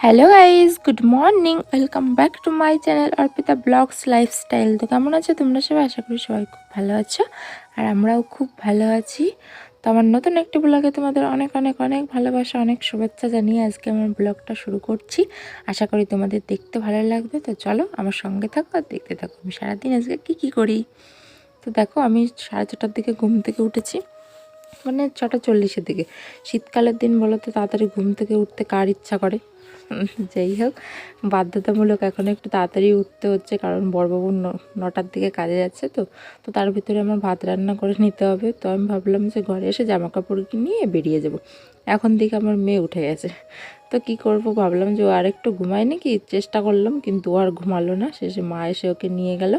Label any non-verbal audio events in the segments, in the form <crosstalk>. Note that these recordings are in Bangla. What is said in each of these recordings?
Hello guys good morning welcome back to my channel Arpita vlogs lifestyle তো কেমন আছো তোমরা সবাই? আশা করি সবাই খুব ভালো আছো। আর আমরাও খুব ভালো আছি। তো আমার নতুন একটি ব্লগে তোমাদের অনেক অনেক অনেক ভালোবাসা, অনেক শুভেচ্ছা জানিয়ে আজকে আমার ব্লগটা শুরু করছি। আশা করি তোমাদের দেখতে ভালো লাগবে। তো চলো আমার সঙ্গে থাকো আর দেখতে থাকো আমি সারাদিন আজকে কী কী করি। তো দেখো আমি সাড়ে ছটার দিকে ঘুম থেকে উঠেছি। মানে ছটা চল্লিশের দিকে। শীতকালের দিন বলো তো, তাড়াতাড়ি ঘুম থেকে উঠতে কার ইচ্ছা করে? যাই হোক, বাধ্যতামূলক এখন একটু তাড়াতাড়ি উঠতে হচ্ছে, কারণ বড়বাবু নটার দিকে কাজে যাচ্ছে তো তো তার ভিতরে আমার ভাত রান্না করে নিতে হবে। তো আমি ভাবলাম যে ঘরে এসে জামা কাপড় নিয়ে বেরিয়ে যাব। এখন দিকে আমার মেয়ে উঠে গেছে। তো কি করব, ভাবলাম যে ও আর একটু ঘুমায় নাকি? চেষ্টা করলাম, কিন্তু আর ঘুমালো না। শেষে মা এসে ওকে নিয়ে গেল,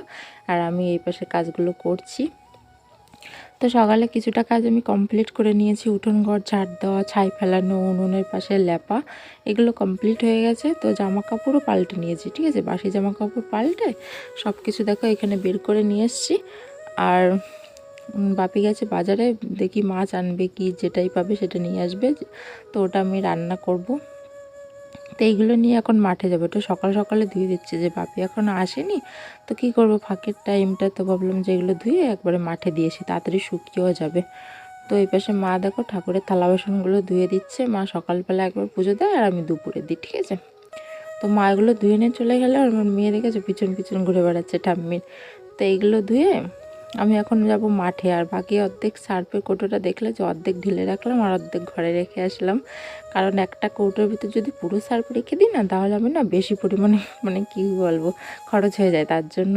আর আমি এই পাশে কাজগুলো করছি। তো সকালে কিছুটা কাজ আমি কমপ্লিট করে নিয়েছি, উঠোন ঘর ঝাড় দেওয়া, ছাই ফেলানো, উনুনের পাশে ল্যাপা এগুলো কমপ্লিট হয়ে গেছে। তো জামা কাপড়ও পাল্টে নিয়েছি, ঠিক আছে? বাসি জামা কাপড় পাল্টে সব কিছু দেখো এখানে বের করে নিয়ে এসেছি। আর বাপি গেছে বাজারে, দেখি মাছ আনবে কি, যেটাই পাবে সেটা নিয়ে আসবে। তো ওটা আমি রান্না করব। তো এইগুলো নিয়ে এখন মাঠে যাব। তো সকাল সকালে ধুয়ে দিচ্ছে যে বাপি এখন আসেনি। তো কি করব? ফাঁকের টাইমটা তো ভাবলাম যে এগুলো ধুয়ে একবারে মাঠে দিয়েছি তাড়াতাড়ি শুকিয়েও যাবে। তো এই পাশে মা দেখো ঠাকুরের থালা বাসনগুলো ধুয়ে দিচ্ছে। মা সকালবেলা একবার পুজো দেয় আর আমি দুপুরে দিই, ঠিক আছে? তো মা এগুলো ধুয়ে নিয়ে চলে গেলে আর আমার মেয়ে দেখেছে পিছন পিছন ঘুরে বেড়াচ্ছে ঠাম্মির। তো এইগুলো ধুয়ে আমি এখন যাব মাঠে আর বাকি অর্ধেক সার্ফের কৌটোটা দেখলে যে অর্ধেক ঢেলে রাখলাম আর অর্ধেক ঘরে রেখে আসলাম। কারণ একটা কৌটোর ভিতর যদি পুরো সার্ফ রেখে দিই না, তাহলে আমি না বেশি পরিমাণে মানে কী বলব, খরচ হয়ে যায়। তার জন্য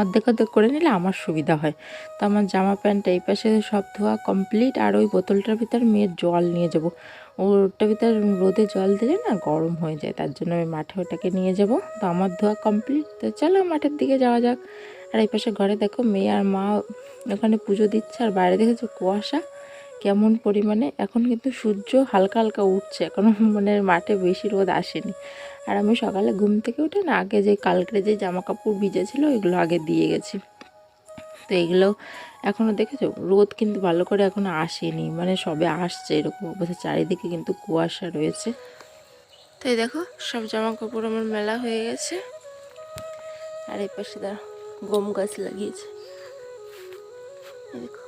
অর্ধেক অর্ধেক করে নিলে আমার সুবিধা হয়। তো আমার জামা প্যান্ট এই পাশে সব ধোয়া কমপ্লিট আর ওই বোতলটার ভিতর মেয়ের জল নিয়ে যাব। ওটার ভিতর রোদে জল দিলে না গরম হয়ে যায়, তার জন্য আমি মাঠে ওটাকে নিয়ে যাব। তো আমার ধোয়া কমপ্লিট, তো চলো মাঠের দিকে যাওয়া যাক। আর এই পাশে ঘরে দেখো মেয়ে আর মা ওখানে পুজো দিচ্ছে আর বাইরে দেখেছ কুয়াশা কেমন পরিমাণে? এখন কিন্তু সূর্য হালকা হালকা উঠছে, এখনও মানে মাঠে বেশি রোদ আসেনি। আর আমি সকালে ঘুম থেকে উঠে না আগে যে কালকে যে জামা কাপড় ভিজে ছিল ওইগুলো আগে দিয়ে গেছি। তো এগুলো এখনও দেখেছ? রোদ কিন্তু ভালো করে এখনও আসেনি মানে সবে আসছে এরকম অবস্থা। চারিদিকে কিন্তু কুয়াশা রয়েছে। তো এই দেখো সব জামা কাপড় আমার মেলা হয়ে গেছে। আর এই পাশে দাঁড়া গম গাছ লাগিয়েছে। দেখো,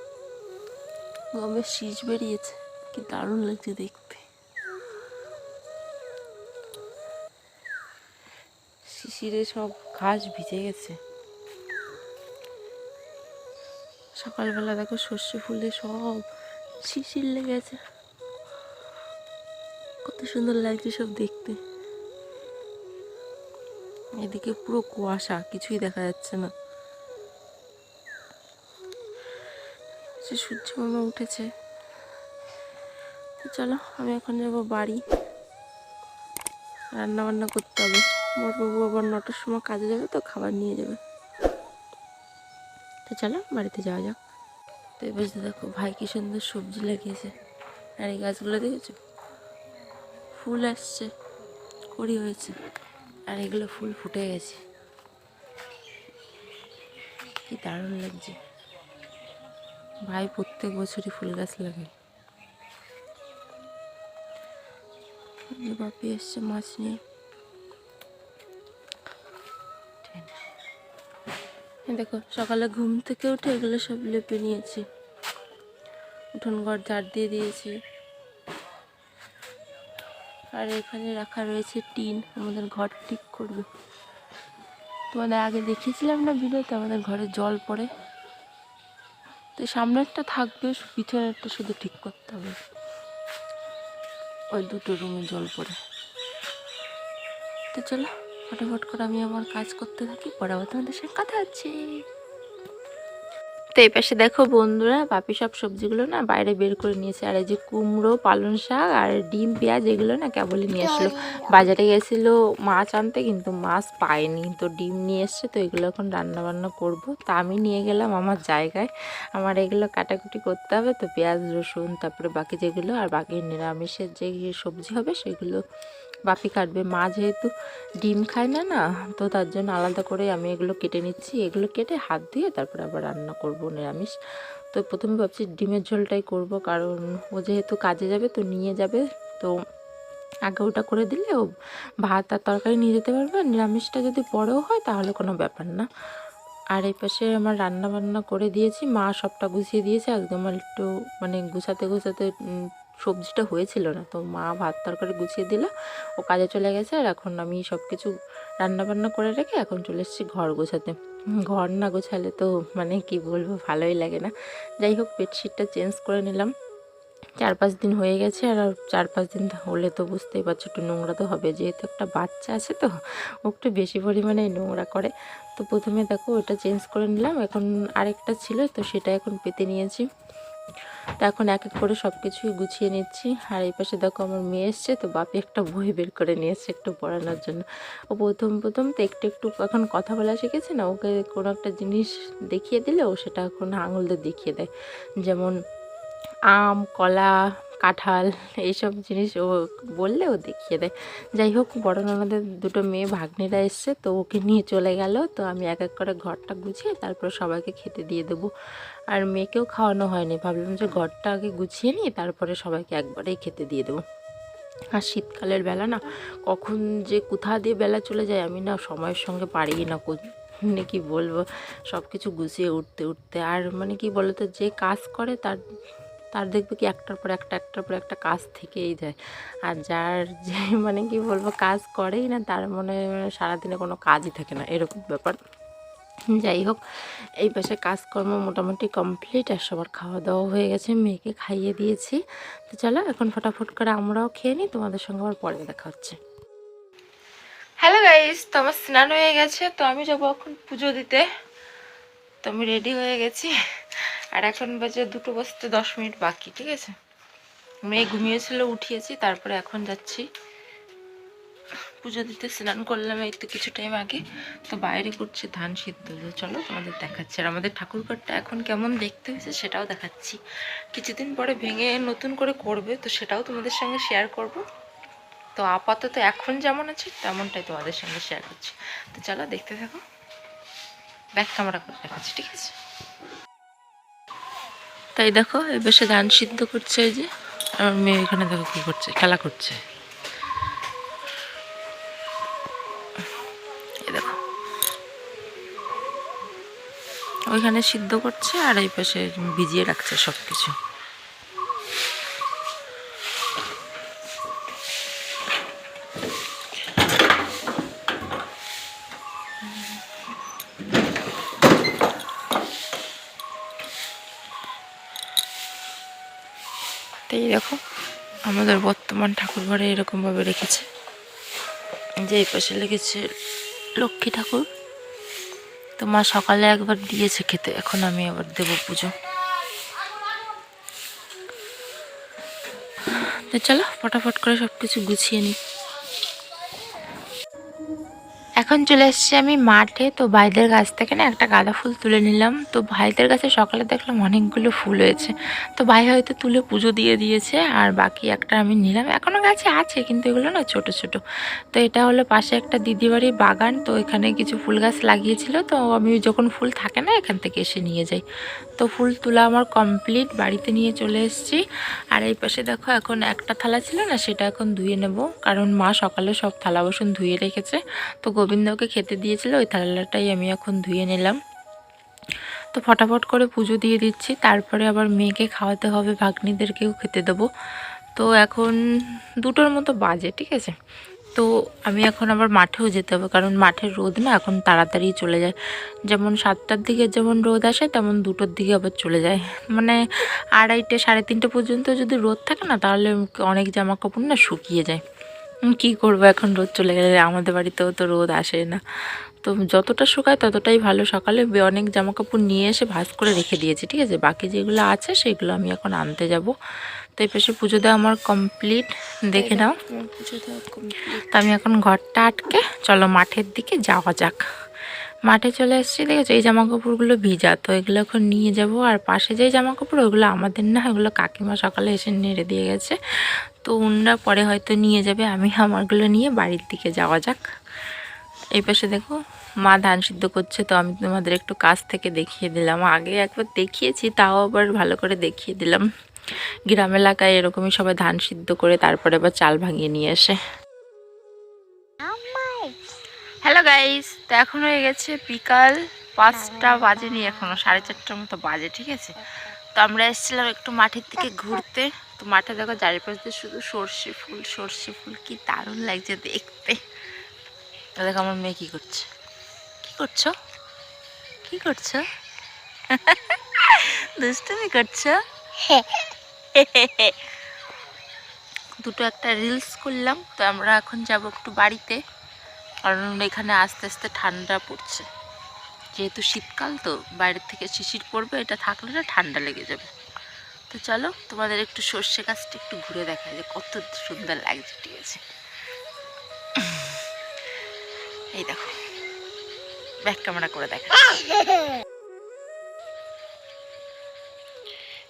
গমের শীষ বেরিয়েছে, কি দারুণ লাগছে দেখতে। শিশিরে সব ঘাস ভিজে গেছে। সকালবেলা দেখো সর্ষে ফুলে সব শিশির লেগেছে কত সুন্দর লাগছে সব দেখতে। এদিকে পুরো কুয়াশা, কিছুই দেখা যাচ্ছে না। সে সূর্য মামা উঠেছে। চলো, আমি এখন যাব বাড়ি। রান্না বান্না করতে হবে। বাবু আবার নটার সময় কাজে যাবে তো, খাবার নিয়ে যাবে। তো চলো, বাড়িতে যাওয়া যাক। তো এবার দেখো, ভাই কি সুন্দর সবজি লাগিয়েছে। আর এই গাছগুলো দেখেছ? ফুল আসছে, কড়ি হয়েছে, আর এগুলো ফুল ফুটে গেছে। কি দারুণ লাগছে। ভাই, প্রত্যেক বছরই ফুল গাছ লাগে বাপি এসছে মাছ নিয়ে। দেখো, সকালে ঘুম থেকে উঠে এগুলো সব লেপে নিয়েছি। উঠোন ঘর ঝাড় দিয়ে দিয়েছি। আর এখানে রাখা রয়েছে টিন, আমাদের ঘর ঠিক করবে। তোমাদের আগে দেখিয়েছিলাম না ভিডিওতে, আমাদের ঘরে জল পড়ে। তো সামনেরটা থাকবে, পিছনেরটা শুধু ঠিক করতে হবে। ওই দুটো রুমে জল পড়ে। তো চলো, ফটাফট করে আমি আমার কাজ করতে থাকি, পরে আবার তোমাদের সঙ্গে কথা হচ্ছে। তো এই পাশে দেখো বন্ধুরা, বাপি সব সবজিগুলো না বাইরে বের করে নিয়েছে। আর এই যে কুমড়ো, পালং শাক আর ডিম, পেঁয়াজ, এগুলো না কেবলই নিয়ে আসলো। বাজারে গেছিল মাছ আনতে, কিন্তু মাছ পায়নি। তো ডিম নিয়ে এসছে, তো এগুলো এখন রান্না বান্না করব। তা আমি নিয়ে গেলাম আমার জায়গায়। আমার এগুলো কাটাকুটি করতে হবে, তো পেঁয়াজ, রসুন, তারপরে বাকি যেগুলো, আর বাকি নিরামিষের যে সবজি হবে সেগুলো বাপি কাটবে। মা যেহেতু ডিম খায় না না, তো তার জন্য আলাদা করে আমি এগুলো কেটে নিচ্ছি। এগুলো কেটে হাত দিয়ে তারপরে আবার রান্না করব নিরামিষ। তো প্রথমে ভাবছি ডিমের ঝোলটাই করব, কারণ ও যেহেতু কাজে যাবে তো নিয়ে যাবে। তো আগে ওটা করে দিলে ও ভাত আর তরকারি নিয়ে যেতে পারবে। নিরামিষটা যদি পরেও হয় তাহলে কোনো ব্যাপার না। আর এই পাশে আমার রান্না বান্না করে দিয়েছি। মা সবটা গুছিয়ে দিয়েছে। একদম একটু মানে গুছাতে গুছাতে সবজিটা হয়েছিল না। তো মা ভাত তরকারি গুছিয়ে দিল, ও কাজে চলে গেছে। আর এখন আমি সব কিছু রান্না বান্না করে রেখে এখন চলে এসেছি ঘর গোছাতে। ঘর না গোছালে তো মানে কি বলব, ভালোই লাগে না। যাই হোক, বেডশিটটা চেঞ্জ করে নিলাম। চার পাঁচ দিন হয়ে গেছে আর চার পাঁচ দিন হলে তো বুঝতেই পারছ একটু নোংরা তো হবে। যেহেতু একটা বাচ্চা আছে তো, ও একটু বেশি পরিমাণে নোংরা করে। তো প্রথমে দেখো ওটা চেঞ্জ করে নিলাম। এখন আরেকটা ছিল, তো সেটা এখন পেতে নিয়েছি। তো এখন এক এক করে সব কিছুই গুছিয়ে নিচ্ছি। আর এই পাশে দেখো আমার মেয়ে এসছে, তো বাপি একটা বই বের করে নিয়ে একটু পড়ানোর জন্য। ও প্রথম প্রথম তো একটু একটু এখন কথা বলা শিখেছে না, ওকে কোনো একটা জিনিস দেখিয়ে দিলে ও সেটা এখন আঙুল দিয়ে দেখিয়ে দেয়। যেমন আম, কলা কাঁঠাল, এইসব জিনিস ও বললে ও দেখিয়ে দেয়। যাই হোক বড় ননদের দুটো মেয়ে ভাগ্নিরা এসছে, তো ওকে নিয়ে চলে গেল। তো আমি এক এক করে ঘরটা গুছিয়ে তারপর সবাইকে খেতে দিয়ে দেবো। আর মেয়েকেও খাওয়ানো হয়নি, ভাবলাম যে ঘরটা আগে গুছিয়ে নিই, তারপরে সবাইকে একবারেই খেতে দিয়ে দেবো। আর শীতকালের বেলা না, কখন যে কোথা দিয়ে বেলা চলে যায় আমি না সময়ের সঙ্গে পারি না মানে কি বলব সব কিছু গুছিয়ে উঠতে উঠতে। আর মানে কি বলতো, যে কাজ করে তার তার দেখবে কি একটার পর একটা, একটার পর একটা কাজ থেকেই যায়। আর যার যে <laughs> মানে কি বলব, কাজ করেই না, তার মনে সারাদিনে কোনো কাজই থাকে না, এরকম ব্যাপার। যাই হোক, এই পাশে কাজকর্ম মোটামুটি কমপ্লিট আর সবার খাওয়া দাওয়া হয়ে গেছে, মেয়েকে খাইয়ে দিয়েছি। তো চলো, এখন ফটাফট করে আমরাও খেয়ে নিই, তোমাদের সঙ্গে আবার পরে দেখা হচ্ছে। হ্যালো গাইস তো আমার স্নান হয়ে গেছে, তো আমি যাব এখন পুজো দিতে। তো আমি রেডি হয়ে গেছি। আর এখন বাজে দুটো বাজতে দশ মিনিট বাকি, ঠিক আছে? মেয়ে ঘুমিয়েছিল, উঠিয়েছি, তারপরে এখন যাচ্ছি। পুজো দিতে স্নান করলাম, এই তো কিছু টাইম আগে। তো বাইরে করছে ধান সিদ্ধ। চলো তোমাদের দেখাচ্ছি। আর আমাদের ঠাকুরঘরটা এখন কেমন দেখতে হয়েছে সেটাও দেখাচ্ছি। কিছুদিন পরে ভেঙে নতুন করে করবে, তো সেটাও তোমাদের সঙ্গে শেয়ার করব। তো আপাতত এখন যেমন আছে, তেমনটাই তোমাদের সঙ্গে শেয়ার করছি। তো চলো দেখতে থাকো। ব্যাক ক্যামেরা করে দেখাচ্ছি, ঠিক আছে? তাই দেখো এ বেশে ধান সিদ্ধ করছে এই যে। আমার মেয়ে এখানে দেখো কি করছে, খেলা করছে। দেখো। ওইখানে সিদ্ধ করছে আর এই পাশে ভিজিয়ে রাখছে সব কিছু দেখো, আমাদের বর্তমান ঠাকুর ঘরে এরকমভাবে রেখেছে। যে এই পাশে লেগেছে লক্ষ্মী ঠাকুর। তো মা সকালে একবার দিয়েছে খেতে, এখন আমি আবার দেব পুজো। তো চলো, ফটাফট করে সব কিছু গুছিয়ে নিই। এখন চলে এসেছি আমি মাঠে। তো ভাইদের গাছ থেকে না একটা গাঁদা ফুল তুলে নিলাম। তো ভাইদের কাছে সকালে দেখলাম অনেকগুলো ফুল হয়েছে। তো ভাই হয়তো তুলে পুজো দিয়ে দিয়েছে আর বাকি একটা আমি নিলাম। এখনও গাছে আছে কিন্তু এগুলো না ছোট ছোট। তো এটা হলো পাশে একটা দিদি বাড়ির বাগান। তো এখানে কিছু ফুল গাছ লাগিয়েছিল। তো আমি যখন ফুল থাকে না এখান থেকে এসে নিয়ে যাই। তো ফুল তোলা আমার কমপ্লিট বাড়িতে নিয়ে চলে এসেছি। আর এই পাশে দেখো, এখন একটা থালা ছিল না, সেটা এখন ধুয়ে নেব। কারণ মা সকালে সব থালা বাসন ধুয়ে রেখেছে। তো গোবিন্দকে খেতে দিয়েছিল, ওই থালাটাই আমি এখন ধুয়ে নিলাম। তো ফটাফট করে পুজো দিয়ে দিচ্ছি। তারপরে আবার মেয়েকে খাওয়াতে হবে, ভাগ্নিদেরকেও খেতে দেবো। তো এখন দুটোর মতো বাজে, ঠিক আছে? তো আমি এখন আবার মাঠেও যেতে হবে, কারণ মাঠের রোদ না এখন তাড়াতাড়ি চলে যায়। যেমন সাতটার দিকে যেমন রোদ আসে, তেমন দুটোর দিকে আবার চলে যায়। মানে আড়াইটে, সাড়ে তিনটে পর্যন্ত যদি রোদ থাকে না, তাহলে অনেক জামা কাপড় না শুকিয়ে যায়। কী করব এখন রোদ চলে গেলে? আমাদের বাড়িতেও তো রোদ আসে না। তো যতটা শুকায় ততটাই ভালো। সকালে অনেক জামা কাপড় নিয়ে এসে ভাঁজ করে রেখে দিয়েছি, ঠিক আছে? বাকি যেগুলো আছে, সেগুলো আমি এখন আনতে যাব। তো এই পাশে পুজো দেওয়া আমার কমপ্লিট দেখে নাও। তো আমি এখন ঘরটা আটকে, চলো মাঠের দিকে যাওয়া যাক। মাঠে চলে এসেছি, দেখেছ? এই জামা কাপড়গুলো ভিজা, তো এগুলো এখন নিয়ে যাব। আর পাশে যে জামা কাপড় ওগুলো আমাদের না, ওগুলো কাকিমা সকালে এসে নেড়ে দিয়ে গেছে। তো উনরা পরে হয়তো নিয়ে যাবে, আমি আমারগুলো নিয়ে বাড়ির দিকে যাওয়া যাক। এই পাশে দেখো, মা ধান সিদ্ধ করছে, তো আমি তোমাদের একটু কাছ থেকে দেখিয়ে দিলাম। আগে একবার দেখিয়েছি, তাও আবার ভালো করে দেখিয়ে দিলাম। গ্রাম এলাকায় এরকমই সবাই ধান সিদ্ধ করে তারপরে আবার চাল ভাঙিয়ে নিয়ে আসে। হ্যালো গাইস তো এখন হয়ে গেছে বিকাল পাঁচটা বাজেনি এখনও সাড়ে চারটার মতো বাজে ঠিক আছে? তো আমরা এসেছিলাম একটু মাঠের দিকে ঘুরতে। তো মাঠে দেখো চারিপাশ দিয়ে শুধু সর্ষে ফুল সর্ষে ফুল কি দারুণ লাগছে দেখতে। তো দেখো আমার মেয়ে কি করছে। কি করছ? কি করছ? <laughs> দুষ্টুমি করছ? দুটো একটা রিলস করলাম তো আমরা এখন যাব একটু বাড়িতে। কারণ এখানে আস্তে আস্তে ঠান্ডা পড়ছে। যেহেতু শীতকাল তো বাইরের থেকে শিশির পড়বে এটা থাকলে না ঠান্ডা লেগে যাবে। তো চলো তোমাদের একটু সর্ষে গাছটা একটু ঘুরে দেখা যে কত সুন্দর লাগছে ঠিক আছে? এই দেখো ব্যাক ক্যামেরা করে দেখা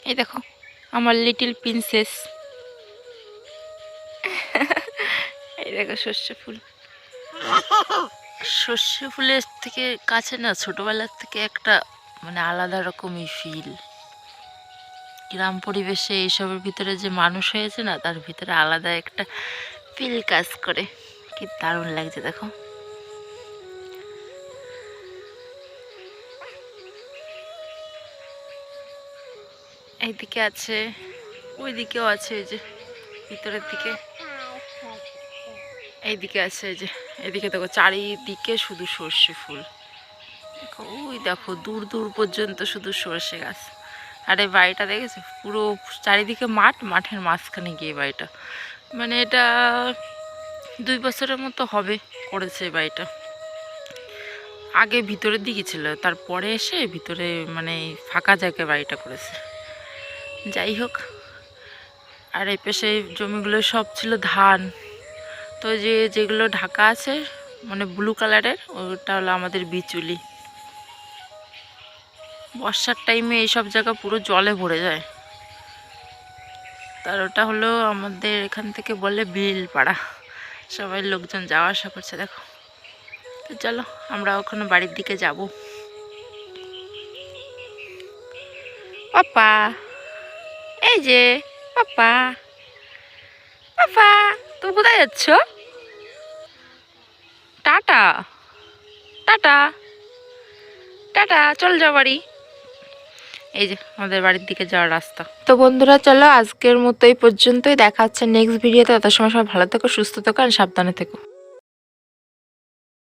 এই দেখো আমার লিটিল প্রিন্সেস এই দেখো সর্ষে ফুল। সর্ষে ফুলের থেকে কাছে না, ছোটবেলার থেকে একটা মানে আলাদা রকমই ফিল গ্রাম পরিবেশে এইসবের ভিতরে যে মানুষ হয়েছে না, তার ভিতরে আলাদা একটা ফিল কাজ করে। কি দারুণ লাগছে দেখো। এইদিকে আছে ওই দিকেও আছে এই যে, ভিতরের দিকে। এইদিকে আছে এই যে, এদিকে দেখো চারিদিকে শুধু সর্ষে ফুল। ওই দেখো, দূর দূর পর্যন্ত শুধু সর্ষে গাছ। আর এই বাড়িটা দেখেছ? পুরো চারিদিকে মাঠ, মাঠের মাঝখানে গিয়ে বাড়িটা। মানে এটা দুই বছরের মতো হবে করেছে বাড়িটা। আগে ভিতরের দিকে ছিল, তারপরে এসে ভিতরে মানে ফাঁকা জায়গায় বাড়িটা করেছে। যাই হোক, আর এই পাশে জমিগুলো সব ছিল ধান। তো যে যেগুলো ঢাকা আছে মানে ব্লু কালারের ওটা হলো আমাদের বিচুলি। বর্ষার টাইমে এইসব জায়গা পুরো জলে ভরে যায়। তার ওটা হলো আমাদের এখান থেকে বলে বিল পাড়া সবাই লোকজন যাওয়া আসা করছে, দেখো। তো চলো, আমরা ওখানে বাড়ির দিকে যাব। পাপা! এই যে, পাপা। পাপা, তুমি কোথায় যাচ্ছ? টাটা। টাটা। টাটা, চল যাও বাড়ি। এই যে, আমাদের বাড়ির দিকে যাওয়ার রাস্তা। তো বন্ধুরা, চলো আজকের মতো এই পর্যন্তই। দেখা হচ্ছে নেক্সট ভিডিওতে তত সময় সবাই ভালো থেকো, সুস্থ থেকো, আর সাবধানে থেকো।